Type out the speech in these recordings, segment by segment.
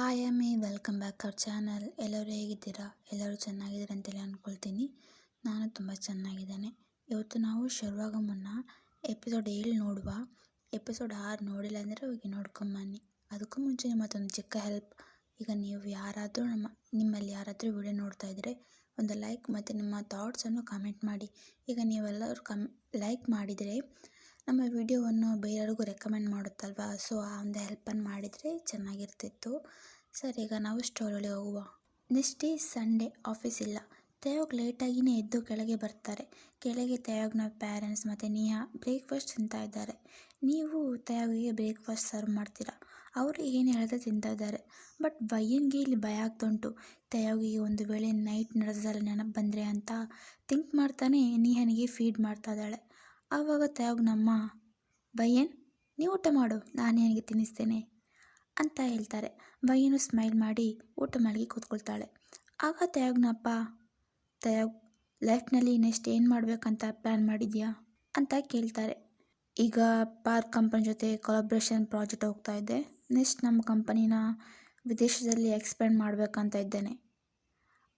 Hi ಅಮ್ಮಿ welcome back our channel ಎಲ್ಲರೂ ಹೇಗಿದ್ದೀರಾ? ಎಲ್ಲರೂ ಚೆನ್ನಾಗಿದ್ದೀರಾ ಅಂತೇಳಿ ಅಂದ್ಕೊಳ್ತೀನಿ ನಾನು ತುಂಬ ಚೆನ್ನಾಗಿದ್ದೇನೆ. ಇವತ್ತು ನಾವು ಶುರುವಾಗ ಮುನ್ನ ಎಪಿಸೋಡ್ ಏಳು ನೋಡುವ. ಎಪಿಸೋಡ್ ಆರು ನೋಡಿಲ್ಲ ಅಂದರೆ ಹೋಗಿ ನೋಡ್ಕೊಂಬನ್ನಿ ಅದಕ್ಕೂ ಮುಂಚೆ ಮತ್ತೊಂದು ಚಿಕ್ಕ ಹೆಲ್ಪ್ ಈಗ ನೀವು ಯಾರಾದರೂ ನಮ್ಮ, ನಿಮ್ಮಲ್ಲಿ ಯಾರಾದರೂ ವಿಡಿಯೋ ನೋಡ್ತಾ ಇದ್ದರೆ ಒಂದು ಲೈಕ್ ಮತ್ತು ನಿಮ್ಮ ಥಾಟ್ಸನ್ನು ಕಮೆಂಟ್ ಮಾಡಿ. ಈಗ ನೀವೆಲ್ಲರೂ ಕಮ್ ಲೈಕ್ ಮಾಡಿದರೆ ನಮ್ಮ ವಿಡಿಯೋವನ್ನು ಬೇರೆಯವ್ರಿಗೂ ರೆಕಮೆಂಡ್ ಮಾಡುತ್ತಲ್ವಾ? ಸೊ, ಆ ಒಂದು ಹೆಲ್ಪನ್ನು ಮಾಡಿದರೆ ಚೆನ್ನಾಗಿರ್ತಿತ್ತು. ಸರ್, ಈಗ ನಾವು ಸ್ಟೋರಲ್ಲಿ ಹೋಗುವ. ನೆಕ್ಸ್ಟ್ ಡೇ ಸಂಡೇ ಆಫೀಸ್ ಇಲ್ಲ. ತಯೋಗ್ ಲೇಟಾಗಿಯೇ ಎದ್ದು ಕೆಳಗೆ ಬರ್ತಾರೆ. ಕೆಳಗೆ ತಯೋಗ್ನ ಪ್ಯಾರೆಂಟ್ಸ್ ಮತ್ತು ನಿಯಾ ಬ್ರೇಕ್ಫಾಸ್ಟ್ ತಿಂತಾ ಇದ್ದಾರೆ. ನೀವು ತಯಾಗಿಗೆ ಬ್ರೇಕ್ಫಾಸ್ಟ್ ಸರ್ವ್ ಮಾಡ್ತೀರಾ? ಅವರು ಏನು ಹೇಳಿದ್ರೆ ತಿಂತಾ ಇದ್ದಾರೆ. ಬಟ್ ಬಯ್ಯನ್ಗೆ ಇಲ್ಲಿ ಭಯ ಆಗ್ತುಂಟು. ತಯಾಗಿಗೆ ಒಂದು ವೇಳೆ ನೈಟ್ ನಡೆದಲ್ಲ ನೆನಪು ಬಂದರೆ ಅಂತ. ಥಿಂಕ್ ಮಾಡ್ತಾನೆ ನಿಹನಿಗೆ ಫೀಡ್ ಮಾಡ್ತಾ ಇದ್ದಾಳೆ. ಆವಾಗ ತಾಯಗ್ನಮ್ಮ ನಮ್ಮ ಬಯ್ಯನ್ ನೀವು ಊಟ ಮಾಡು, ನಾನು ನನಗೆ ತಿನ್ನಿಸ್ತೇನೆ ಅಂತ ಹೇಳ್ತಾರೆ. ಬಯ್ಯನು ಸ್ಮೈಲ್ ಮಾಡಿ ಊಟ ಮಾಡಿ ಕೂತ್ಕೊಳ್ತಾಳೆ. ಆಗ ತಯಾಗ್ನಪ್ಪ ತಯಾಗ್ ಲೈಫ್ನಲ್ಲಿ ನೆಕ್ಸ್ಟ್ ಏನು ಮಾಡಬೇಕಂತ ಪ್ಲ್ಯಾನ್ ಮಾಡಿದ್ಯಾ? ಅಂತ ಕೇಳ್ತಾರೆ. ಈಗ ಪಾರ್ಕ್ ಕಂಪನಿ ಜೊತೆ ಕೊಲಾಬ್ರೇಷನ್ ಪ್ರಾಜೆಕ್ಟ್ ಹೋಗ್ತಾ ಇದ್ದೆ ನೆಕ್ಸ್ಟ್ ನಮ್ಮ ಕಂಪನಿನ ವಿದೇಶದಲ್ಲಿ ಎಕ್ಸ್ಪ್ಯಾಂಡ್ ಮಾಡಬೇಕಂತ ಇದ್ದೇನೆ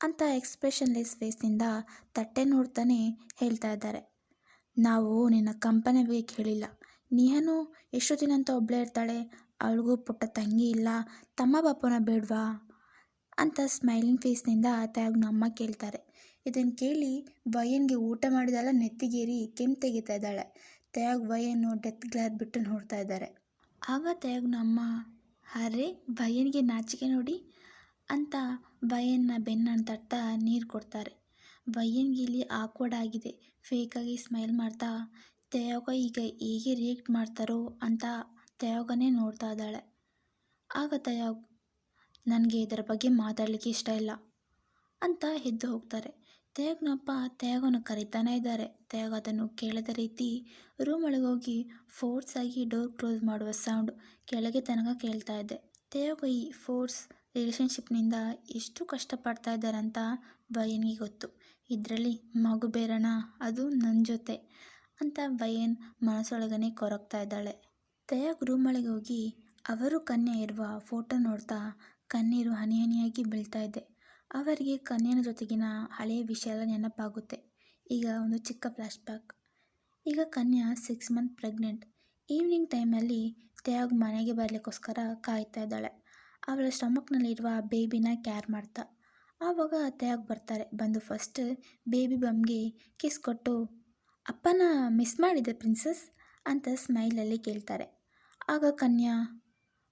ಅಂತ ಎಕ್ಸ್ಪ್ರೆಷನ್ಲೆಸ್ ಫೇಸ್ನಿಂದ ತಟ್ಟೆ ನೋಡ್ತಾನೆ ಹೇಳ್ತಾ ಇದ್ದಾರೆ. ನಾವು ನಿನ್ನ ಕಂಪನಿ ಬಗ್ಗೆ ಕೇಳಿಲ್ಲ. ನೀನು ಎಷ್ಟು ದಿನ ಅಂತ ಒಬ್ಬಳೇ ಇರ್ತಾಳೆ? ಅವಳಿಗೂ ಪುಟ್ಟ ತಂಗಿ ಇಲ್ಲ. ತಮ್ಮ ಪಾಪನ ಬೇಡವಾ? ಅಂತ ಸ್ಮೈಲಿಂಗ್ ಫೇಸ್ನಿಂದ ತಾಯಿಗೆ ಅಮ್ಮ ಕೇಳ್ತಾರೆ. ಇದನ್ನು ಕೇಳಿ ವಯನ್ಗೆ ಊಟ ಮಾಡಿದೆಲ್ಲ ನೆತ್ತಿಗೇರಿ ಕೆಮ್ಮು ತೆಗಿತಾ ಇದ್ದಾಳೆ. ತಯಾಗ್ ವಯನ್ನು ಡೆತ್ ಗ್ಲಾಸ್ ಬಿಟ್ಟು ನೋಡ್ತಾ ಇದ್ದಾರೆ. ಆಗ ತಯಾಗ್ ನಮ್ಮ, ಅರೆ, ವಯನ್ಗೆ ನಾಚಿಕೆ ನೋಡಿ ಅಂತ ವಯನ್ನ ಬೆನ್ನನ್ನು ತಟ್ಟ ನೀರು ಕೊಡ್ತಾರೆ. ವಯ್ಯನ್ಗೆ ಇಲ್ಲಿ ಆಕ್ವರ್ಡ್ ಆಗಿದೆ. ಫೇಕಾಗಿ ಸ್ಮೈಲ್ ಮಾಡ್ತಾ, ತಯೋಗ ಈಗ ಹೇಗೆ ರಿಯಾಕ್ಟ್ ಮಾಡ್ತಾರೋ ಅಂತ ತಯೋಗನೇ ನೋಡ್ತಾ ಇದ್ದಾಳೆ. ಆಗ ತಯೋಗ್, ನನಗೆ ಇದರ ಬಗ್ಗೆ ಮಾತಾಡಲಿಕ್ಕೆ ಇಷ್ಟ ಇಲ್ಲ ಅಂತ ಎದ್ದು ಹೋಗ್ತಾರೆ. ತಯಾಗ್ನಪ್ಪ ತಯೋಗನ ಕರೀತಾನೇ ಇದ್ದಾರೆ. ತಯಾಗ ಅದನ್ನು ಕೇಳದ ರೀತಿ ರೂಮ್ ಹೋಗಿ ಫೋರ್ಸ್ ಆಗಿ ಡೋರ್ ಕ್ಲೋಸ್ ಮಾಡುವ ಸೌಂಡ್ ಕೆಳಗೆ ತನಕ ಕೇಳ್ತಾ ಇದೆ. ತಯೋಗ ಈ ಫೋರ್ಸ್ ರಿಲೇಷನ್ಶಿಪ್ನಿಂದ ಎಷ್ಟು ಕಷ್ಟಪಡ್ತಾ ಇದ್ದಾರೆ ಅಂತ ಬಯನಿಗೆ ಗೊತ್ತು. ಇದರಲ್ಲಿ, ಮಗು ಬೇರೋಣ ಅದು ನನ್ನ ಜೊತೆ ಅಂತ ಬಯನ್ ಮನಸ್ಸೊಳಗನೆ ಕೊರಗ್ತಾ ಇದ್ದಾಳೆ. ತಯಾಗ್ ರೂಮೊಳಗೆ ಹೋಗಿ ಅವರು ಕನ್ಯೆ ಇರುವ ಫೋಟೋ ನೋಡ್ತಾ ಕಣ್ಣೀರು ಹನಿ ಹನಿಯಾಗಿ ಬೀಳ್ತಾ ಇದೆ. ಅವರಿಗೆ ಕನ್ಯನ ಜೊತೆಗಿನ ಹಳೆಯ ವಿಷಯ ಎಲ್ಲ ನೆನಪಾಗುತ್ತೆ. ಈಗ ಒಂದು ಚಿಕ್ಕ ಫ್ಲಾಶ್ ಬ್ಯಾಕ್. ಈಗ ಕನ್ಯಾ ಸಿಕ್ಸ್ ಮಂತ್ ಪ್ರೆಗ್ನೆಂಟ್. ಈವ್ನಿಂಗ್ ಟೈಮಲ್ಲಿ ತಯಾಗ್ ಮನೆಗೆ ಬರಲಿಕ್ಕೋಸ್ಕರ ಕಾಯ್ತಾ ಇದ್ದಾಳೆ. ಅವಳ ಸ್ಟಮಕ್ನಲ್ಲಿರುವ ಬೇಬಿನ ಕ್ಯಾರ್ ಮಾಡ್ತಾ. ಆವಾಗ ಅತ್ತೆಯಾಗಿ ಬರ್ತಾರೆ, ಬಂದು ಫಸ್ಟ್ ಬೇಬಿ ಬಮ್ಗೆ ಕಿಸ್ ಕೊಟ್ಟು, ಅಪ್ಪನ ಮಿಸ್ ಮಾಡಿದೆ ಪ್ರಿನ್ಸಸ್ ಅಂತ ಸ್ಮೈಲಲ್ಲಿ ಕೇಳ್ತಾರೆ. ಆಗ ಕನ್ಯಾ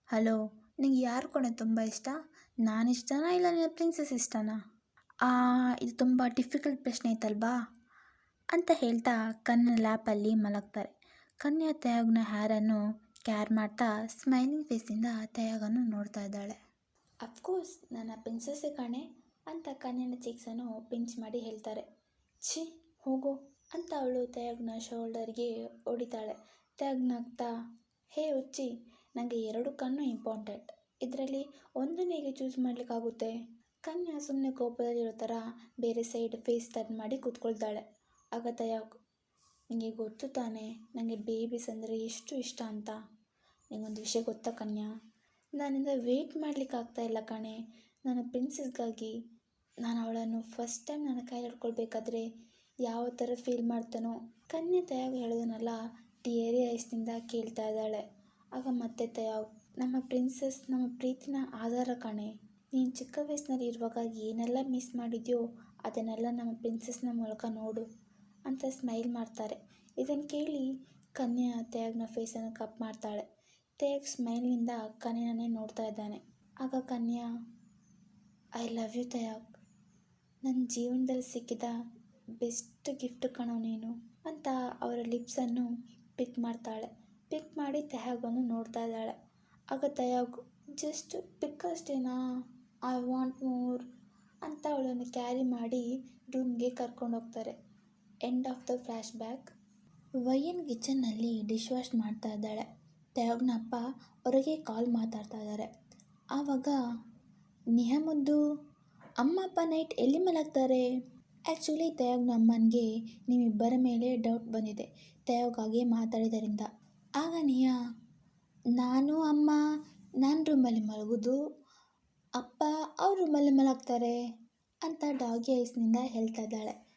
ಹಲೋ ನಿಂಗೆ ಯಾರು ಕೂಡ ತುಂಬ ಇಷ್ಟ? ನಾನು ಇಷ್ಟನಾ ಇಲ್ಲ, ನಿನ್ನ ಪ್ರಿನ್ಸಸ್ ಇಷ್ಟನಾ? ಇದು ತುಂಬ ಡಿಫಿಕಲ್ಟ್ ಪ್ರಶ್ನೆ ಐತಲ್ವಾ? ಅಂತ ಹೇಳ್ತಾ ಕನ್ನ ಲ್ಯಾಪಲ್ಲಿ ಮಲಗ್ತಾರೆ. ಕನ್ಯಾ ತಯಾಗ್ನ ಹ್ಯಾರನ್ನು ಕ್ಯಾರ್ ಮಾಡ್ತಾ ಸ್ಮೈಲಿಂಗ್ ಫೇಸಿಂದ ತಯಾಗನ್ನು ನೋಡ್ತಾ ಇದ್ದಾಳೆ. ಅಫ್ಕೋರ್ಸ್ ನನ್ನ ಪ್ರಿನ್ಸಸ್ಸೇ ಕಾಣೆ. ಅಂತ ಕನ್ಯನ ಚಿಕ್ಸನ್ನು ಪಿಂಚ್ ಮಾಡಿ ಹೇಳ್ತಾರೆ. ಛಿ, ಹೋಗು ಅಂತ ಅವಳು ತಯಾಗ್ನ ಶೋಲ್ಡರ್ಗೆ ಹೊಡಿತಾಳೆ. ತಯಾಗ್ನಾಗ್ತಾ ಹೇ ಉಚ್ಚಿ ನನಗೆ ಎರಡು ಕಣ್ಣು ಇಂಪಾರ್ಟೆಂಟ್ ಇದರಲ್ಲಿ ಒಂದನ್ನು ಹೇಗೆ ಚೂಸ್ ಮಾಡಲಿಕ್ಕಾಗುತ್ತೆ? ಕನ್ಯಾ ಸುಮ್ಮನೆ ಕೋಪದಲ್ಲಿರೋ ಥರ ಬೇರೆ ಸೈಡ್ ಫೇಸ್ ಟರ್ನ್ ಮಾಡಿ ಕೂತ್ಕೊಳ್ತಾಳೆ. ಆಗ ತಯಾಗ್ ನಿಮಗೆ ಗೊತ್ತು ತಾನೇ ನನಗೆ ಬೇಬೀಸ್ ಅಂದರೆ ಎಷ್ಟು ಇಷ್ಟ ಅಂತ. ನಿಂಗೊಂದು ವಿಷಯ ಗೊತ್ತಾ ಕನ್ಯಾ? ನಾನಿಂದ ವೆಯ್ಟ್ ಮಾಡಲಿಕ್ಕಾಗ್ತಾ ಇಲ್ಲ ಕಣೆ. ನನ್ನ ಪ್ರಿನ್ಸಸ್ಗಾಗಿ ನಾನು ಅವಳನ್ನು ಫಸ್ಟ್ ಟೈಮ್ ನನ್ನ ಕೈಲಿ ಹಿಡ್ಕೊಳ್ಬೇಕಾದ್ರೆ ಯಾವ ಥರ ಫೀಲ್ ಮಾಡ್ತಾನೋ ಕನ್ಯೆ ತಯಾಗ ಹೇಳೋದನ್ನೆಲ್ಲ ಟಿಯರಿ ಐಸ್ನಿಂದ ಕೇಳ್ತಾ ಇದ್ದಾಳೆ. ಆಗ ಮತ್ತೆ ತಯಾವ್ ನಮ್ಮ ಪ್ರಿನ್ಸಸ್ ನಮ್ಮ ಪ್ರೀತಿನ ಆಧಾರ ಕಾಣೆ. ನೀನು ಚಿಕ್ಕ ವಯಸ್ಸಿನಲ್ಲಿ ಇರುವಾಗ ಏನೆಲ್ಲ ಮಿಸ್ ಮಾಡಿದ್ಯೋ ಅದನ್ನೆಲ್ಲ ನಮ್ಮ ಪ್ರಿನ್ಸಸ್ನ ಮೂಲಕ ನೋಡು ಅಂತ ಸ್ಮೈಲ್ ಮಾಡ್ತಾರೆ. ಇದನ್ನು ಕೇಳಿ ಕನ್ಯಾ ತಯಾಗ್ನ ಫೇಸನ್ನು ಕಪ್ ಮಾಡ್ತಾಳೆ. ತಯಾಗ್ ಸ್ಮೈಲ್ನಿಂದ ಕನ್ಯನೇ ನೋಡ್ತಾ ಇದ್ದಾನೆ. ಆಗ ಕನ್ಯಾ ಐ ಲವ್ ಯು ತಯಾಗ್. ನನ್ನ ಜೀವನದಲ್ಲಿ ಸಿಕ್ಕಿದ ಬೆಸ್ಟ್ ಗಿಫ್ಟ್ ಕಣೋ ನೀನು ಅಂತ ಅವರ ಲಿಪ್ಸನ್ನು ಪಿಕ್ ಮಾಡ್ತಾಳೆ. ಪಿಕ್ ಮಾಡಿ ತಯಾಗನ್ನು ನೋಡ್ತಾ ಇದ್ದಾಳೆ. ಆಗ ತಯಾಗ್ ಜಸ್ಟ್ ಪಿಕ್ ಅಷ್ಟೇನಾ? ಐ ವಾಂಟ್ ಮೋರ್ ಅಂತ ಅವಳನ್ನು ಕ್ಯಾರಿ ಮಾಡಿ ರೂಮ್ಗೆ ಕರ್ಕೊಂಡು ಹೋಗ್ತಾರೆ. End of the flash back ವೈಯನ್ ಕಿಚನ್ನಲ್ಲಿ ಡಿಶ್ ವಾಶ್ ಮಾಡ್ತಾ ಇದ್ದಾಳೆ. ತಯಾಗ್ನ ಅಪ್ಪ ಹೊರಗೆ ಕಾಲ್ ಮಾತಾಡ್ತಾ ಇದ್ದಾರೆ. ಆವಾಗ ನಿಹಮುದ್ದು ಅಮ್ಮ ಅಪ್ಪ ನೈಟ್ ಎಲ್ಲಿ ಮಲಗ್ತಾರೆ? ಆ್ಯಕ್ಚುಲಿ ತಯಾಗ್ನ ಅಮ್ಮನಿಗೆ ನಿಮ್ಮಿಬ್ಬರ ಮೇಲೆ ಡೌಟ್ ಬಂದಿದೆ. ತಯೋಗ್ ಹಾಗೆ ಮಾತಾಡಿದ್ದರಿಂದ ಆಗ ನಿಯಾ, ನಾನು ಅಮ್ಮ ನನ್ನ ರೂಮಲ್ಲಿ ಮಲಗೋದು. ಅಪ್ಪ ಅವ್ರ ರೂಮಲ್ಲಿ ಮಲಗ್ತಾರೆ ಅಂತ ಡಾಗಿ ಐಸ್ನಿಂದ ಹೇಳ್ತಾ ಇದ್ದಾಳೆ.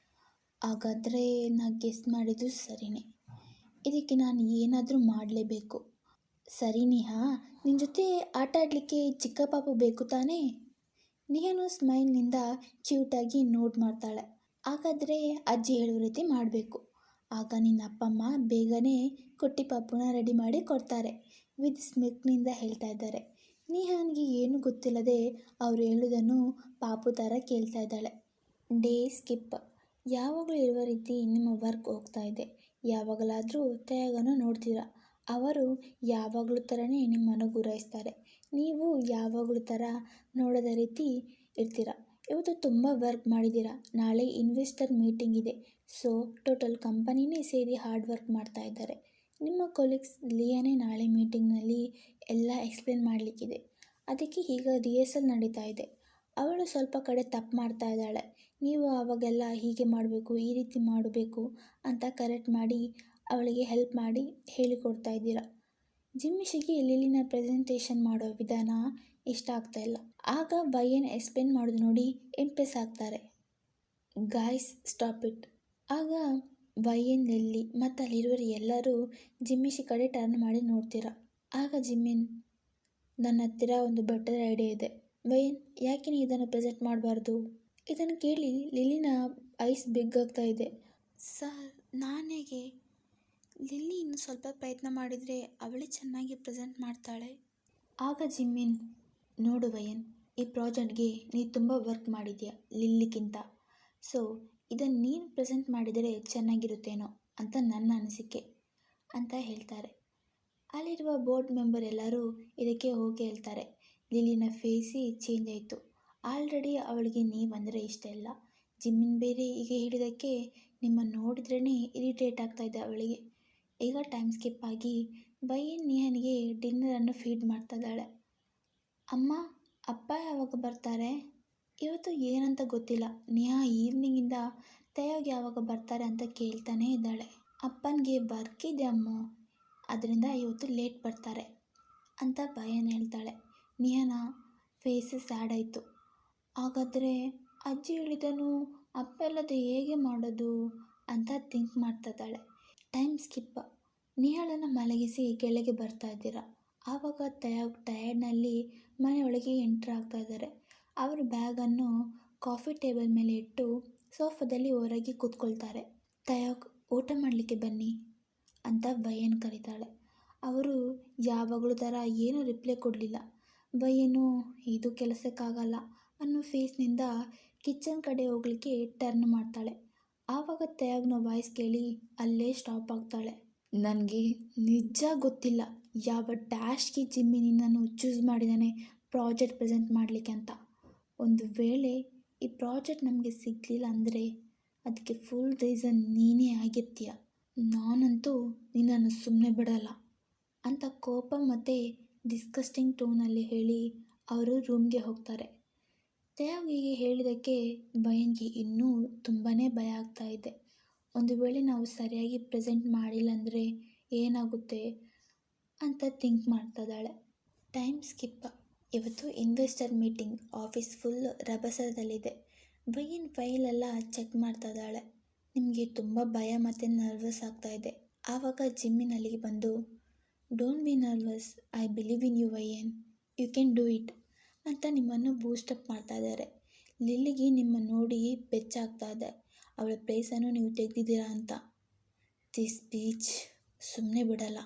ಹಾಗಾದರೆ ನಾ ಗೆಸ್ ಮಾಡಿದ್ದು ಸರಿನೇ. ಇದಕ್ಕೆ ನಾನು ಏನಾದರೂ ಮಾಡಲೇಬೇಕು. ಸರಿ ನಿಹಾ ನಿನ್ನ ಜೊತೆ ಆಟ ಆಡಲಿಕ್ಕೆ ಚಿಕ್ಕ ಪಾಪು ಬೇಕು ತಾನೇ? ನೇಹನು ಸ್ಮೈಲ್ನಿಂದ ಕ್ಯೂಟಾಗಿ ನೋಟ್ ಮಾಡ್ತಾಳೆ. ಹಾಗಾದರೆ ಅಜ್ಜಿ ಹೇಳೋ ರೀತಿ ಮಾಡಬೇಕು. ಆಗ ನಿನ್ನ ಅಪ್ಪಮ್ಮ ಬೇಗನೆ ಕೊಟ್ಟಿ ಪಾಪುನ ರೆಡಿ ಮಾಡಿ ಕೊಡ್ತಾರೆ. ವಿತ್ ಸ್ಮಿಕ್ನಿಂದ ಹೇಳ್ತಾ ಇದ್ದಾರೆ. ನಿಹಾನ್ಗೆ ಏನು ಗೊತ್ತಿಲ್ಲದೆ ಅವರು ಹೇಳುವುದನ್ನು ಪಾಪು ಥರ ಕೇಳ್ತಾ ಇದ್ದಾಳೆ. Day skip. ಯಾವಾಗಲೂ ಇರುವ ರೀತಿ ನಿಮ್ಮ ವರ್ಕ್ ಹೋಗ್ತಾ ಇದೆ. ಯಾವಾಗಲಾದರೂ ತ್ಯಾಗನ ನೋಡ್ತೀರಾ? ಅವರು ಯಾವಾಗಲೂ ಥರನೇ ನಿಮ್ಮನ್ನು ಗುರಾಯಿಸ್ತಾರೆ. ನೀವು ಯಾವಾಗಲೂ ಥರ ನೋಡದ ರೀತಿ ಇರ್ತೀರ. ಇವತ್ತು ತುಂಬ ವರ್ಕ್ ಮಾಡಿದ್ದೀರಾ. ನಾಳೆ ಇನ್ವೆಸ್ಟರ್ ಮೀಟಿಂಗ್ ಇದೆ. ಸೊ ಟೋಟಲ್ ಕಂಪನಿನೇ ಸೇರಿ ಹಾರ್ಡ್ ವರ್ಕ್ ಮಾಡ್ತಾ ಇದ್ದಾರೆ. ನಿಮ್ಮ ಕೊಲೀಗ್ಸ್ ಲಿಯಾನೇ ನಾಳೆ ಮೀಟಿಂಗ್ನಲ್ಲಿ ಎಲ್ಲ ಎಕ್ಸ್ಪ್ಲೇನ್ ಮಾಡಲಿಕ್ಕಿದೆ. ಅದಕ್ಕೆ ಈಗ ರಿಹರ್ಸಲ್ ನಡೀತಾ ಇದೆ. ಅವಳು ಸ್ವಲ್ಪ ಕಡೆ ತಪ್ಪು ಮಾಡ್ತಾ ಇದ್ದಾಳೆ. ನೀವು ಆವಾಗೆಲ್ಲ ಹೀಗೆ ಮಾಡಬೇಕು, ಈ ರೀತಿ ಮಾಡಬೇಕು ಅಂತ ಕರೆಕ್ಟ್ ಮಾಡಿ ಅವಳಿಗೆ ಹೆಲ್ಪ್ ಮಾಡಿ ಹೇಳಿಕೊಡ್ತಾ ಇದ್ದೀರಾ. ಜಿಮ್ಮಿಶಿಗೆ ಲಿಲಿನ ಪ್ರೆಸೆಂಟೇಷನ್ ಮಾಡೋ ವಿಧಾನ ಇಷ್ಟ ಆಗ್ತಾ ಇಲ್ಲ. ಆಗ ಬೈಯನ್ ಎಕ್ಸ್ಪ್ಲೇನ್ ಮಾಡೋದು ನೋಡಿ ಇಂಪ್ರೆಸ್ ಆಗ್ತಾರೆ. Guys, stop it. ಆಗ ಬೈಯನ್, ಲಿಲ್ಲಿ ಮತ್ತು ಅಲ್ಲಿರುವರು ಎಲ್ಲರೂ ಜಿಮ್ಮಿಶಿ ಕಡೆ ಟರ್ನ್ ಮಾಡಿ ನೋಡ್ತೀರ. ಆಗ ಜಿಮ್ಮಿನ್, ನನ್ನ ಹತ್ತಿರ ಒಂದು ಬೆಟರ್ ಐಡಿಯಾ ಇದೆ. ಬೈಯನ್, ಯಾಕೆ ನೀ ಇದನ್ನು ಪ್ರೆಸೆಂಟ್ ಮಾಡಬಾರ್ದು? ಇದನ್ನು ಕೇಳಿ ಲಿಲಿನ ಐಸ್ ಬಿಗ್ ಆಗ್ತಾ ಇದೆ. ಸರ್, ನಾನೇಗೆ ಲಿಲ್ಲಿ ಇನ್ನು ಸ್ವಲ್ಪ ಪ್ರಯತ್ನ ಮಾಡಿದರೆ ಅವಳೇ ಚೆನ್ನಾಗಿ ಪ್ರೆಸೆಂಟ್ ಮಾಡ್ತಾಳೆ. ಆಗ ಜಿಮ್ಮಿನ್, ನೋಡು ವಯನ್, ಈ ಪ್ರಾಜೆಕ್ಟ್ಗೆ ನೀ ತುಂಬ ವರ್ಕ್ ಮಾಡಿದ್ಯಾ ಲಿಲ್ಲಿಗಿಂತ? ಸೊ ಇದನ್ನು ನೀನು ಪ್ರೆಸೆಂಟ್ ಮಾಡಿದರೆ ಚೆನ್ನಾಗಿರುತ್ತೇನೋ ಅಂತ ನನ್ನ ಅನಿಸಿಕೆ ಅಂತ ಹೇಳ್ತಾರೆ. ಅಲ್ಲಿರುವ ಬೋರ್ಡ್ ಮೆಂಬರ್ ಎಲ್ಲರೂ ಇದಕ್ಕೆ ಹೋಗಿ ಹೇಳ್ತಾರೆ, ಲಿಲ್ಲಿನ ಫೇಸಿ ಚೇಂಜ್ ಆಯಿತು. ಆಲ್ರೆಡಿ ಅವಳಿಗೆ ನೀವಂದರೆ ಇಷ್ಟ ಇಲ್ಲ. ಜಿಮ್ಮಿನ್ ಬೇರೆ ಈಗ ಹೇಳಿದ್ದಕ್ಕೆ ನಿಮ್ಮನ್ನು ನೋಡಿದ್ರೇ ಇರಿಟೇಟ್ ಆಗ್ತಾಯಿದೆ ಅವಳಿಗೆ. ಈಗ ಟೈಮ್ ಸ್ಕಿಪ್ ಆಗಿ ಬೈಯನ್ ಡಿನ್ನರ್ ಡಿನ್ನರನ್ನು ಫೀಡ್ ಮಾಡ್ತಾ ಇದ್ದಾಳೆ ಅಮ್ಮ, ಅಪ್ಪ ಯಾವಾಗ ಬರ್ತಾರೆ? ಇವತ್ತು ಏನಂತ ಗೊತ್ತಿಲ್ಲ. ನೇಹಾ ಈವ್ನಿಂಗಿಂದ ತಯಾಗ್ ಯಾವಾಗ ಬರ್ತಾರೆ ಅಂತ ಕೇಳ್ತಾನೇ ಇದ್ದಾಳೆ. ಅಪ್ಪನಿಗೆ ವರ್ಕ್ ಅಮ್ಮ. ಅದರಿಂದ ಇವತ್ತು ಲೇಟ್ ಬರ್ತಾರೆ ಅಂತ ಬಯನ್ ಹೇಳ್ತಾಳೆ. ನಿಹನ ಫೇಸ್ ಸ್ಯಾಡ್ ಆಯಿತು. ಹಾಗಾದರೆ ಅಜ್ಜಿ ಹೇಳಿದನು ಅಪ್ಪ ಇಲ್ಲದೆ ಹೇಗೆ ಮಾಡೋದು ಅಂತ ಥಿಂಕ್ ಮಾಡ್ತಾ ಇದ್ದಾಳೆ ಟೈಮ್ ಸ್ಕಿಪ್ ನಿಹಾಳನ್ನು ಮಲಗಿಸಿ ಕೆಳಗೆ ಬರ್ತಾ ಇದ್ದೀರಾ? ಆವಾಗ ತಯಾಗ್ ಟಯರ್ಡ್ನಲ್ಲಿ ಮನೆಯೊಳಗೆ ಎಂಟ್ರ್ ಆಗ್ತಾ ಇದ್ದಾರೆ. ಅವರ ಬ್ಯಾಗನ್ನು ಕಾಫಿ ಟೇಬಲ್ ಮೇಲೆ ಇಟ್ಟು ಸೋಫಾದಲ್ಲಿ ಹೊರಗೆ ಕೂತ್ಕೊಳ್ತಾರೆ. ತಯಾಗ್ ಊಟ ಮಾಡಲಿಕ್ಕೆ ಬನ್ನಿ ಅಂತ ಬಯ್ಯನ್ ಕರೀತಾಳೆ. ಅವರು ಯಾವಾಗಲೂ ಥರ ಏನೂ ರಿಪ್ಲೈ ಕೊಡಲಿಲ್ಲ. ಬಯ್ಯನು ಇದು ಕೆಲಸಕ್ಕಾಗಲ್ಲ ಅನ್ನೋ ಫೇಸ್ನಿಂದ ಕಿಚನ್ ಕಡೆ ಹೋಗಲಿಕ್ಕೆ ಟರ್ನ್ ಮಾಡ್ತಾಳೆ. ಆವಾಗ ತಯಾಗ್ನ ವಾಯ್ಸ್ ಕೇಳಿ ಅಲ್ಲೇ ಸ್ಟಾಪ್ ಆಗ್ತಾಳೆ. ನನಗೆ ನಿಜ ಗೊತ್ತಿಲ್ಲ. ಯಾವ ಡ್ಯಾಶ್ಗೆ ಜಿಮ್ಮಿ ನಿನ್ನನ್ನು ಚೂಸ್ ಮಾಡಿದ್ದಾನೆ ಪ್ರಾಜೆಕ್ಟ್ ಪ್ರೆಸೆಂಟ್ ಮಾಡಲಿಕ್ಕೆ ಅಂತ. ಒಂದು ವೇಳೆ ಈ ಪ್ರಾಜೆಕ್ಟ್ ನಮಗೆ ಸಿಗಲಿಲ್ಲ ಅಂದರೆ ಅದಕ್ಕೆ ಫುಲ್ ರೀಸನ್ ನೀನೇ ಆಗಿರ್ತೀಯ. ನಾನಂತೂ ನಿನ್ನನ್ನು ಸುಮ್ಮನೆ ಬಿಡಲ್ಲ. ಅಂತ ಕೋಪ ಮತ್ತು ಡಿಸ್ಕಸ್ಟಿಂಗ್ ಟೋನಲ್ಲಿ ಹೇಳಿ ಅವರು ರೂಮ್ಗೆ ಹೋಗ್ತಾರೆ. ತಯಾಗಿಗೆ ಹೇಳಿದ್ದಕ್ಕೆ ಭಯನ್ಗೆ ಇನ್ನೂ ತುಂಬಾ ಭಯ ಆಗ್ತಾ ಇದೆ. ಒಂದು ವೇಳೆ ನಾವು ಸರಿಯಾಗಿ ಪ್ರೆಸೆಂಟ್ ಮಾಡಿಲ್ಲ ಅಂದರೆ ಏನಾಗುತ್ತೆ ಅಂತ ಥಿಂಕ್ ಮಾಡ್ತಿದ್ದಾಳೆ ಟೈಮ್ ಸ್ಕಿಪ್ಪ ಇವತ್ತು ಇನ್ವೆಸ್ಟರ್ ಮೀಟಿಂಗ್. ಆಫೀಸ್ ಫುಲ್ ರಭಸದಲ್ಲಿದೆ. ಬೈಯಿನ ಫೈಲೆಲ್ಲ ಚೆಕ್ ಮಾಡ್ತಾ ಇದ್ದಾಳೆ ನಿಮಗೆ ತುಂಬ ಭಯ ಮತ್ತು ನರ್ವಸ್ ಆಗ್ತಾ ಇದೆ. ಆವಾಗ ಜಿಮ್ಮಿನ ಅಲ್ಲಿಗೆ ಬಂದು don't be nervous I believe in you Wayan you can do it ಅಂತ ನಿಮ್ಮನ್ನು ಬೂಸ್ಟಪ್ ಮಾಡ್ತಾ ಇದ್ದಾರೆ. ಲಿಲ್ಲಿಗೆ ನಿಮ್ಮ ನೋಡಿ ಬೆಚ್ಚಾಗ್ತಾ ಇದೆ. ಅವಳ ಪ್ಲೇಸನ್ನು ನೀವು ತೆಗೆದಿದ್ದೀರಾ ಅಂತ. ದಿಸ್ ಸ್ಪೀಚ್ ಸುಮ್ಮನೆ ಬಿಡಲ್ಲ.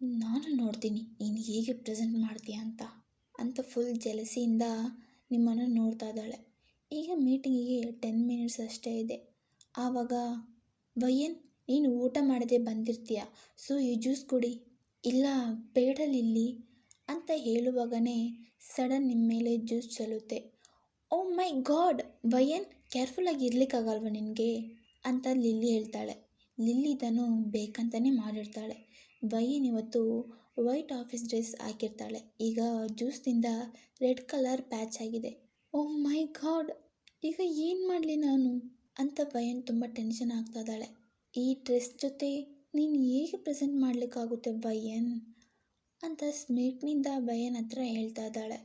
ನಾನು ನೋಡ್ತೀನಿ, ನೀನು ಹೇಗೆ ಪ್ರೆಸೆಂಟ್ ಮಾಡ್ತೀಯ ಅಂತ. ಅಂತ ಫುಲ್ ಜಲಸಿಯಿಂದ ನಿಮ್ಮನ್ನು ನೋಡ್ತಾ ಇದ್ದಾಳೆ. ಈಗ ಮೀಟಿಂಗಿಗೆ ಟೆನ್ ಮಿನಿಟ್ಸ್ ಅಷ್ಟೇ ಇದೆ. ಆವಾಗ ವಯ್ಯನ್ ನೀನು ಊಟ ಮಾಡದೆ ಬಂದಿರ್ತೀಯ? ಸೊ ಈ ಜ್ಯೂಸ್ ಕುಡಿ. ಇಲ್ಲ, ಬೇಡಲಿಲ್ಲಿ. ಅಂತ ಹೇಳುವಾಗನೇ ಸಡನ್ ನಿಮ್ಮ ಮೇಲೆ ಜ್ಯೂಸ್ ಚೆಲ್ಲುತ್ತೆ. ಓ ಮೈ ಗಾಡ್ ವಯನ್ ಕೇರ್ಫುಲ್ಲಾಗಿ ಇರ್ಲಿಕ್ಕಾಗಲ್ವ ನಿನಗೆ? ಅಂತ ಲಿಲ್ಲಿ ಹೇಳ್ತಾಳೆ. ಲಿಲ್ಲಿ ಇದನ್ನು ಬೇಕಂತಲೇ ಮಾಡಿರ್ತಾಳೆ. ವಯನ್ ಇವತ್ತು ವೈಟ್ ಆಫೀಸ್ ಡ್ರೆಸ್ ಹಾಕಿರ್ತಾಳೆ. ಈಗ ಜ್ಯೂಸ್ನಿಂದ ರೆಡ್ ಕಲರ್ ಪ್ಯಾಚ್ ಆಗಿದೆ. Oh my god! ಈಗ ಏನು ಮಾಡಲಿ ನಾನು? ಅಂತ ವಯನ್ ತುಂಬ ಟೆನ್ಷನ್ ಆಗ್ತಾ ಇದ್ದಾಳೆ. ಈ ಡ್ರೆಸ್ ಜೊತೆ ನೀನು ಹೇಗೆ ಪ್ರೆಸೆಂಟ್ ಮಾಡಲಿಕ್ಕಾಗುತ್ತೆ ಬಯ್ಯನ್ ಅಂತ ಸ್ಮಿಟ್ನಿಂದ ಬಯನ್ ಹತ್ರ ಹೇಳ್ತಾ ಇದ್ದಾಳೆ.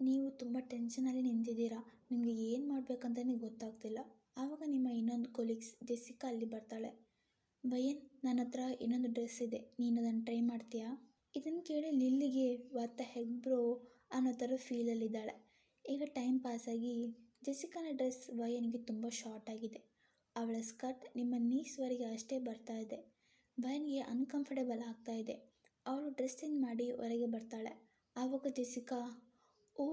ನೀವು ತುಂಬ ಟೆನ್ಷನಲ್ಲಿ ನಿಂತಿದ್ದೀರಾ. ನಿಮಗೆ ಏನು ಮಾಡಬೇಕಂತಲೇ ಗೊತ್ತಾಗ್ತಿಲ್ಲ. ಆವಾಗ ನಿಮ್ಮ ಇನ್ನೊಂದು ಕೊಲೀಗ್ಸ್ ಜೆಸ್ಸಿಕಾ ಅಲ್ಲಿ ಬರ್ತಾಳೆ. ಭಯನ್ ನನ್ನ ಹತ್ರ ಇನ್ನೊಂದು ಡ್ರೆಸ್ ಇದೆ. ನೀನು ಅದನ್ನು ಟ್ರೈ ಮಾಡ್ತೀಯಾ? ಇದನ್ನು ಕೇಳಿ ಲಿಲ್ಲಿಗೆ ವಾತ ಹೆಗ್ ಬ್ರೋ? ಅನ್ನೋ ಥರ ಫೀಲಲ್ಲಿದ್ದಾಳೆ ಈಗ ಟೈಮ್ ಪಾಸಾಗಿ ಜೆಸಿಕಾನ ಡ್ರೆಸ್ ವಯನ್ಗೆ ತುಂಬ ಶಾರ್ಟ್ ಆಗಿದೆ. ಅವಳ ಸ್ಕರ್ಟ್ ನಿಮ್ಮ ನೀಸ್ವರೆಗೆ ಅಷ್ಟೇ ಬರ್ತಾ ಇದೆ. ವಯನ್ಗೆ ಅನ್ಕಂಫರ್ಟೇಬಲ್ ಆಗ್ತಾ ಇದೆ. ಅವಳು ಡ್ರೆಸ್ ಚೇಂಜ್ ಮಾಡಿ ಹೊರಗೆ ಬರ್ತಾಳೆ. ಆವಾಗ Jessica oh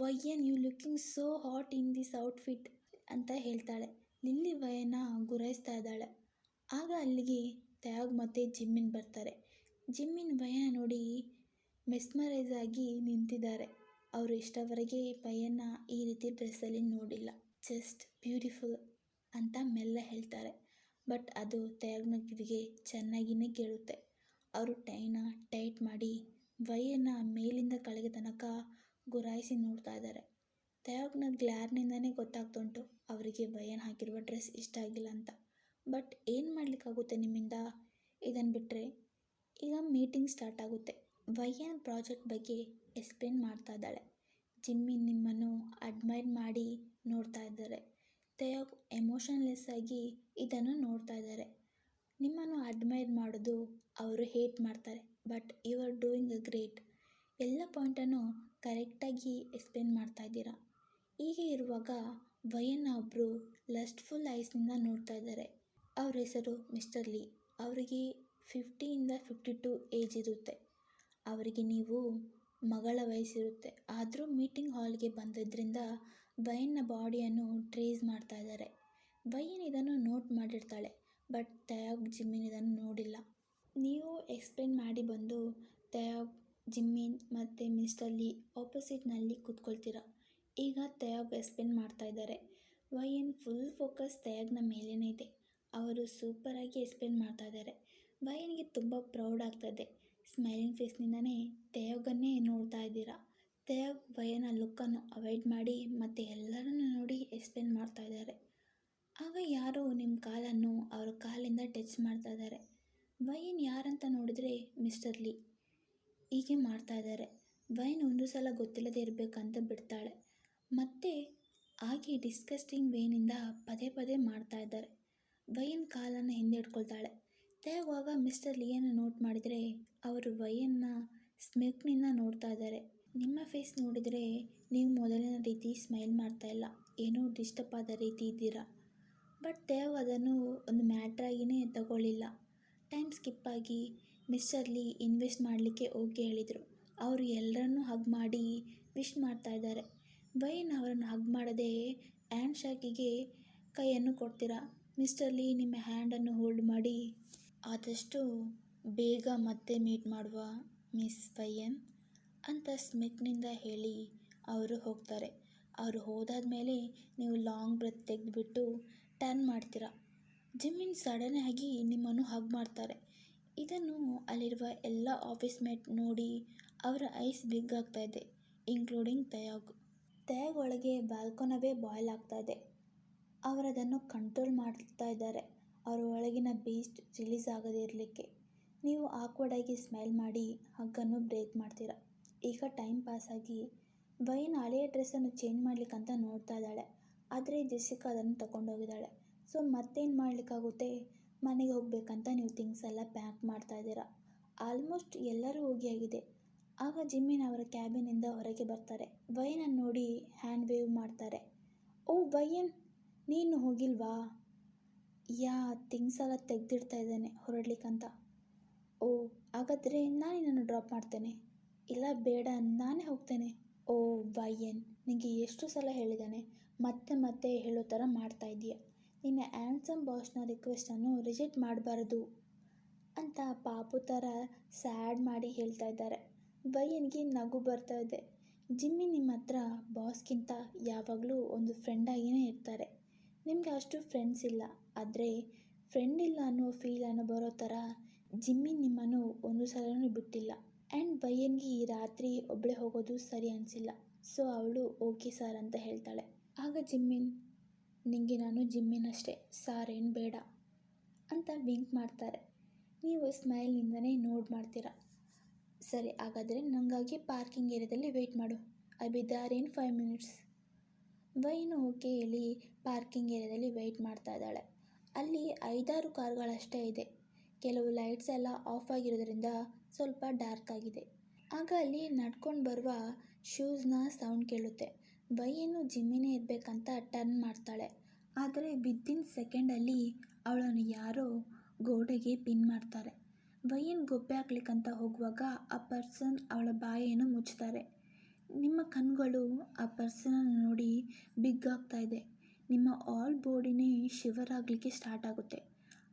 Wayan you looking so hot in this outfit ಅಂತ ಹೇಳ್ತಾಳೆ. ಲಿಲ್ಲಿ ವಯನ ಗುರಾಯಿಸ್ತಾ ಇದ್ದಾಳೆ. ಆಗ ಅಲ್ಲಿಗೆ ತಯಾಗ್ ಮತ್ತು ಜಿಮ್ಮಿನ್ ಬರ್ತಾರೆ. ಜಿಮ್ಮಿನ್ ವಯನ ನೋಡಿ ಮೆಸ್ಮರೈಸ್ ಆಗಿ ನಿಂತಿದ್ದಾರೆ. ಅವರು ಇಷ್ಟವರೆಗೆ ವಯನ ಈ ರೀತಿ ಡ್ರೆಸ್ಸಲ್ಲಿ ನೋಡಿಲ್ಲ. ಜಸ್ಟ್ ಬ್ಯೂಟಿಫುಲ್ ಅಂತ ಮೆಲ್ಲ ಹೇಳ್ತಾರೆ. ಬಟ್ ಅದು ತಯಾಗ್ನ ಕಿವಿಗೆ ಚೆನ್ನಾಗಿಯೇ ಕೇಳುತ್ತೆ. ಅವರು ಟೈನ ಟೈಟ್ ಮಾಡಿ ವಯನ ಮೇಲಿಂದ ಕೆಳಗೆ ತನಕ ಗುರಾಯಿಸಿ ನೋಡ್ತಾ ಇದ್ದಾರೆ. ತಯಾಗ್ನ ಗ್ಲ್ಯಾರ್ನಿಂದನೇ ಗೊತ್ತಾಗ್ತುಂಟು, ಅವರಿಗೆ ವಯನ್ ಹಾಕಿರುವ ಡ್ರೆಸ್ ಇಷ್ಟ ಆಗಿಲ್ಲ ಅಂತ. ಬಟ್ ಏನು ಮಾಡಲಿಕ್ಕಾಗುತ್ತೆ ನಿಮ್ಮಿಂದ? ಇದನ್ನು ಬಿಟ್ಟರೆ ಈಗ ಮೀಟಿಂಗ್ ಸ್ಟಾರ್ಟ್ ಆಗುತ್ತೆ. ವಯನ್ ಪ್ರಾಜೆಕ್ಟ್ ಬಗ್ಗೆ ಎಕ್ಸ್ಪ್ಲೇನ್ ಮಾಡ್ತಾ ಇದ್ದಾಳೆ. ಜಿಮ್ಮಿ ನಿಮ್ಮನ್ನು ಅಡ್ಮೈರ್ ಮಾಡಿ ನೋಡ್ತಾ ಇದ್ದಾರೆ. ತಯಾಗ್ ಎಮೋಷನ್ಲೆಸ್ ಆಗಿ ಇದನ್ನು ನೋಡ್ತಾ ಇದ್ದಾರೆ. ನಿಮ್ಮನ್ನು ಅಡ್ಮೈರ್ ಮಾಡೋದು ಅವರು ಹೇಟ್ ಮಾಡ್ತಾರೆ. But you are doing a great. ಎಲ್ಲ ಪಾಯಿಂಟನ್ನು ಕರೆಕ್ಟಾಗಿ ಎಕ್ಸ್ಪ್ಲೇನ್ ಮಾಡ್ತಾ ಇದ್ದೀರಾ? ಹೀಗೆ ಇರುವಾಗ ವಯನ್ನ ಒಬ್ಬರು ಲಸ್ಟ್ಫುಲ್ ಐಸ್ನಿಂದ ನೋಡ್ತಾ ಇದ್ದಾರೆ. ಅವ್ರ ಹೆಸರು ಮಿಸ್ಟರ್ ಲೀ. ಅವರಿಗೆ ಫಿಫ್ಟಿಯಿಂದ ಫಿಫ್ಟಿ ಟು ಏಜ್ ಇರುತ್ತೆ. ಅವರಿಗೆ ನೀವು ಮಗಳ ವಯಸ್ಸಿರುತ್ತೆ. ಆದರೂ ಮೀಟಿಂಗ್ ಹಾಲ್ಗೆ ಬಂದಿದ್ದರಿಂದ ವಯನ್ನ ಬಾಡಿಯನ್ನು ಟ್ರೇಸ್ ಮಾಡ್ತಾ ಇದ್ದಾರೆ. ವಯನ್ ಇದನ್ನು ನೋಟ್ ಮಾಡಿರ್ತಾಳೆ, ಬಟ್ ತಯಾಗ್ ಜಿಮ್ಮಿನ ಇದನ್ನು ನೋಡಿಲ್ಲ. ನೀವು ಎಕ್ಸ್ಪ್ಲೇನ್ ಮಾಡಿ ಬಂದು ತಯಾಗ್ ಜಿಮ್ಮಿನ್ ಮತ್ತು ಮಿಸ್ಟರ್ ಲೀ ಆಪೋಸಿಟ್ನಲ್ಲಿ ಕೂತ್ಕೊಳ್ತೀರ? ಈಗ ತಯಾಗ್ ಎಕ್ಸ್ಪ್ಲೇನ್ ಮಾಡ್ತಾ ಇದ್ದಾರೆ. ವೈ ಎನ್ ಫುಲ್ ಫೋಕಸ್ ತಯಾಗ್ನ ಮೇಲೇ ಇದೆ. ಅವರು ಸೂಪರಾಗಿ ಎಕ್ಸ್ಪ್ಲೇನ್ ಮಾಡ್ತಾ ಇದ್ದಾರೆ. ವೈಯನ್ಗೆ ತುಂಬ ಪ್ರೌಡ್ ಆಗ್ತದೆ ಸ್ಮೈಲಿಂಗ್ ಫೇಸ್ನಿಂದನೇ ತಯಾಗನ್ನೇ ನೋಡ್ತಾ ಇದ್ದೀರಾ? ತಯಾಗ್ ವಯನ ಲುಕ್ಕನ್ನು ಅವಾಯ್ಡ್ ಮಾಡಿ ಮತ್ತು ಎಲ್ಲರನ್ನು ನೋಡಿ ಎಕ್ಸ್ಪ್ಲೇನ್ ಮಾಡ್ತಾ ಇದ್ದಾರೆ. ಆಗ ಯಾರೋ ನಿಮ್ಮ ಕಾಲನ್ನು ಅವರ ಕಾಲಿಂದ ಟಚ್ ಮಾಡ್ತಾ ಇದ್ದಾರೆ. ವಯನ್ ಯಾರಂತ ನೋಡಿದ್ರೆ ಮಿಸ್ಟರ್ ಲೀ. ಹೀಗೆ ಮಾಡ್ತಾ ಇದ್ದಾರೆ. ವೈನ್ ಒಂದು ಸಲ ಗೊತ್ತಿಲ್ಲದೆ ಇರಬೇಕಂತ ಬಿಡ್ತಾಳೆ. ಮತ್ತೆ ಆಗಿ ಡಿಸ್ಕಸ್ಟಿಂಗ್ ವೇನಿಂದ ಪದೇ ಪದೇ ಮಾಡ್ತಾ ಇದ್ದಾರೆ. ವೈನ್ ಕಾಲನ್ನು ಹಿಂದೆ ಇಟ್ಕೊಳ್ತಾಳೆ ತಯಾವಾಗ ಮಿಸ್ಟರ್ ಲಿಯನ್ನು ನೋಟ್ ಮಾಡಿದರೆ ಅವರು ವೈಯನ್ನ ಸ್ಮೆಕ್ನಿಂದ ನೋಡ್ತಾ ಇದ್ದಾರೆ. ನಿಮ್ಮ ಫೇಸ್ ನೋಡಿದರೆ ನೀವು ಮೊದಲಿನ ರೀತಿ ಸ್ಮೈಲ್ ಮಾಡ್ತಾ ಇಲ್ಲ. ಏನೋ ಡಿಸ್ಟರ್ಬ್ ಆದ ರೀತಿ ಇದ್ದೀರಾ? ಬಟ್ ದೇವ್ ಅದನ್ನು ಒಂದು ಮ್ಯಾಟ್ರಾಗಿಯೇ ತಗೊಳ್ಳಿಲ್ಲ. ಟೈಮ್ ಸ್ಕಿಪ್ ಆಗಿ ಮಿಸ್ಟರ್ ಲೀ ಇನ್ವೆಸ್ಟ್ ಮಾಡಲಿಕ್ಕೆ ಓಕೆ ಹೇಳಿದರು. ಅವರು ಎಲ್ಲರನ್ನೂ ಹಗ್ ಮಾಡಿ ವಿಶ್ ಮಾಡ್ತಾ ಇದ್ದಾರೆ. ವೈನ್ ಅವರನ್ನು ಹಗ್ ಮಾಡದೆ ಹ್ಯಾಂಡ್ ಶಾಕಿಗೆ ಕೈಯನ್ನು ಕೊಡ್ತೀರಾ? ಮಿಸ್ಟರ್ ಲೀ ನಿಮ್ಮ ಹ್ಯಾಂಡನ್ನು ಹೋಲ್ಡ್ ಮಾಡಿ. ಆದಷ್ಟು ಬೇಗ ಮತ್ತೆ ಮೀಟ್ ಮಾಡುವ ಮಿಸ್ ವೈಯನ್ ಅಂತ ಸ್ಮಿತ್ನಿಂದ ಹೇಳಿ ಅವರು ಹೋಗ್ತಾರೆ. ಅವರು ಹೋದಾದ ಮೇಲೆ ನೀವು ಲಾಂಗ್ ಬ್ರೆತ್ ತೆಗೆದುಬಿಟ್ಟು ಟರ್ನ್ ಮಾಡ್ತೀರಾ? ಜಿಮ್ಮಿನ್ ಸಡನ್ ಆಗಿ ನಿಮ್ಮನ್ನು ಹಗ್ ಮಾಡ್ತಾರೆ. ಇದನ್ನು ಅಲ್ಲಿರುವ ಎಲ್ಲ ಆಫೀಸ್ ಮೇಟ್ ನೋಡಿ ಅವರ ಐಸ್ ಬಿಗ್ ಆಗ್ತಾ ಇದೆ ಇನ್ಕ್ಲೂಡಿಂಗ್ ತಯಾಗ್. ತಯಾಗ್ ಒಳಗೆ ಬಾಲ್ಕೊನವೇ ಬಾಯ್ಲ್ ಆಗ್ತಾ ಇದೆ. ಅವರದನ್ನು ಕಂಟ್ರೋಲ್ ಮಾಡ್ತಾ ಇದ್ದಾರೆ. ಅವರ ಒಳಗಿನ ಬೀಸ್ಟ್ ರಿಲೀಸ್ ಆಗದೇ ಇರಲಿಕ್ಕೆ. ನೀವು ಆಕ್ವರ್ಡಾಗಿ ಸ್ಮೈಲ್ ಮಾಡಿ ಹಗ್ಗನ್ನು ಬ್ರೇಕ್ ಮಾಡ್ತೀರಾ. ಈಗ ಟೈಮ್ ಪಾಸ್ ಆಗಿ ವೈನ್ ಹಳೆಯ ಡ್ರೆಸ್ಸನ್ನು ಚೇಂಜ್ ಮಾಡ್ಲಿಕ್ಕಂತ ನೋಡ್ತಾ ಇದ್ದಾಳೆ. ಆದರೆ ಜೆಸ್ಸಿಕಾ ಅದನ್ನು ತಗೊಂಡೋಗಿದ್ದಾಳೆ. ಸೊ ಮತ್ತೇನು ಮಾಡಲಿಕ್ಕಾಗುತ್ತೆ? ಮನೆಗೆ ಹೋಗಬೇಕಂತ ನೀವು ಥಿಂಗ್ಸ್ ಎಲ್ಲ ಪ್ಯಾಕ್ ಮಾಡ್ತಾ ಇದ್ದೀರಾ? ಆಲ್ಮೋಸ್ಟ್ ಎಲ್ಲರೂ ಹೋಗಿ ಆಗಿದೆ. ಆಗ ಜಿಮ್ಮಿನ ಅವರ ಕ್ಯಾಬಿನಿಂದ ಹೊರಗೆ ಬರ್ತಾರೆ. ವೈನನ್ನು ನೋಡಿ ಹ್ಯಾಂಡ್ ವೇವ್ ಮಾಡ್ತಾರೆ. ಓ, ವೈಯನ್, ನೀನು ಹೋಗಿಲ್ವಾ? ಯಾ ಥಿಂಗ್ಸ್ ಎಲ್ಲ ತೆಗೆದಿಡ್ತಾ ಇದ್ದಾನೆ ಹೊರಡ್ಲಿಕ್ಕಂತ. ಓ, ಹಾಗಾದರೆ ನಾನು ನಿನ್ನನ್ನು ಡ್ರಾಪ್ ಮಾಡ್ತೇನೆ. ಇಲ್ಲ, ಬೇಡ, ನಾನೇ ಹೋಗ್ತೇನೆ. ಓ, ವೈಯನ್ ನಿನಗೆ ಎಷ್ಟು ಸಲ ಹೇಳಿದ್ದಾನೆ ಮತ್ತೆ ಮತ್ತೆ ಹೇಳೋ ಥರ ಮಾಡ್ತಾ ಇದೀಯ. ನಿನ್ನ ಆ್ಯನ್ಸಮ್ ಬಾಸ್ನ ರಿಕ್ವೆಸ್ಟನ್ನು ರಿಜೆಕ್ಟ್ ಮಾಡಬಾರ್ದು ಅಂತ ಪಾಪು ಥರ ಸ್ಯಾಡ್ ಮಾಡಿ ಹೇಳ್ತಾ ಇದ್ದಾರೆ. ವಯನ್ಗೆ ನಗು ಬರ್ತಾ ಇದೆ. ಜಿಮ್ಮಿ ನಿಮ್ಮ ಹತ್ರ ಬಾಸ್ಗಿಂತ ಯಾವಾಗಲೂ ಒಂದು ಫ್ರೆಂಡಾಗಿಯೇ ಇರ್ತಾರೆ. ನಿಮಗೆ ಅಷ್ಟು ಫ್ರೆಂಡ್ಸ್ ಇಲ್ಲ. ಆದರೆ ಫ್ರೆಂಡ್ ಇಲ್ಲ ಅನ್ನೋ ಫೀಲ್ ಅನ್ನೋ ಬರೋ ಥರ ಜಿಮ್ಮಿ ನಿಮ್ಮನ್ನು ಒಂದು ಸಲನೂ ಬಿಟ್ಟಿಲ್ಲ. ಆ್ಯಂಡ್ ಬಯ್ಯನ್ಗೆ ಈ ರಾತ್ರಿ ಒಬ್ಬಳೇ ಹೋಗೋದು ಸರಿ ಅನಿಸಿಲ್ಲ. ಸೊ ಅವಳು ಓಕೆ ಸರ್ ಅಂತ ಹೇಳ್ತಾಳೆ. ಆಗ ಜಿಮ್ಮಿನ್ ನಿಂಗೆ ನಾನು ಜಿಮ್ಮಿನಷ್ಟೇ, ಸಾರೇನು ಬೇಡ ಅಂತ ವಿಂಕ್ ಮಾಡ್ತಾರೆ. ನೀವು ಸ್ಮೈಲ್ನಿಂದನೇ ನೋಡ್ ಮಾಡ್ತೀರಾ? ಸರಿ, ಹಾಗಾದರೆ ನನಗಾಗಿ ಪಾರ್ಕಿಂಗ್ ಏರಿಯಾದಲ್ಲಿ ವೆಯ್ಟ್ ಮಾಡು. I be there in five minutes. Wine okay ಹೇಳಿ ಪಾರ್ಕಿಂಗ್ ಏರಿಯಾದಲ್ಲಿ ವೆಯ್ಟ್ ಮಾಡ್ತಾ ಇದ್ದಾಳೆ. ಅಲ್ಲಿ ಐದಾರು ಕಾರ್ಗಳಷ್ಟೇ ಇದೆ. ಕೆಲವು ಲೈಟ್ಸ್ ಎಲ್ಲ ಆಫ್ ಆಗಿರೋದ್ರಿಂದ ಸ್ವಲ್ಪ ಡಾರ್ಕ್ ಆಗಿದೆ. ಆಗ ಅಲ್ಲಿ ನಡ್ಕೊಂಡು ಬರುವ ಶೂಸ್ನ ಸೌಂಡ್ ಕೇಳುತ್ತೆ. ವೈನು ಜಿಮ್ಮಿನೇ ಇರಬೇಕಂತ ಟರ್ನ್ ಮಾಡ್ತಾಳೆ. ಆದರೆ ವಿದಿನ್ ಸೆಕೆಂಡಲ್ಲಿ ಅವಳನ್ನು ಯಾರೋ ಗೋಡೆಗೆ ಪಿನ್ ಮಾಡ್ತಾರೆ. ಬೈಯನ್ ಗೊಬ್ಬೆ ಹಾಕ್ಲಿಕ್ಕಂತ ಹೋಗುವಾಗ ಆ ಪರ್ಸನ್ ಅವಳ ಬಾಯನ್ನು ಮುಚ್ತಾರೆ ನಿಮ್ಮ ಕಣ್ಗಳು ಆ ಪರ್ಸನನ್ನು ನೋಡಿ ಬಿಗ್ ಆಗ್ತಾ ಇದೆ. ನಿಮ್ಮ ಆಲ್ ಬಾಡಿನೇ ಶಿವರ್ ಆಗಲಿಕ್ಕೆ ಸ್ಟಾರ್ಟ್ ಆಗುತ್ತೆ.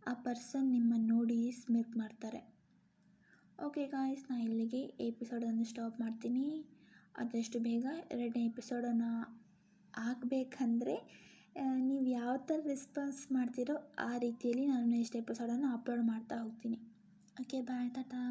ಆ ಪರ್ಸನ್ ನಿಮ್ಮನ್ನು ನೋಡಿ ಸ್ಮಿತ್ ಮಾಡ್ತಾರೆ. ಓಕೆ ಗಾಯ್ಸ್ ನಾನು ಇಲ್ಲಿಗೆ ಎಪಿಸೋಡನ್ನು ಸ್ಟಾಪ್ ಮಾಡ್ತೀನಿ. ಆದಷ್ಟು ಬೇಗ ಎರಡನೇ ಎಪಿಸೋಡನ್ನು ಹಾಕಬೇಕಂದ್ರೆ ನೀವು ಯಾವ ಥರ ರೆಸ್ಪಾನ್ಸ್ ಮಾಡ್ತೀರೋ ಆ ರೀತಿಯಲ್ಲಿ ನಾನು ನೆಕ್ಸ್ಟ್ ಎಪಿಸೋಡನ್ನು ಅಪ್ಲೋಡ್ ಮಾಡ್ತಾ ಹೋಗ್ತೀನಿ. Okay bye Tata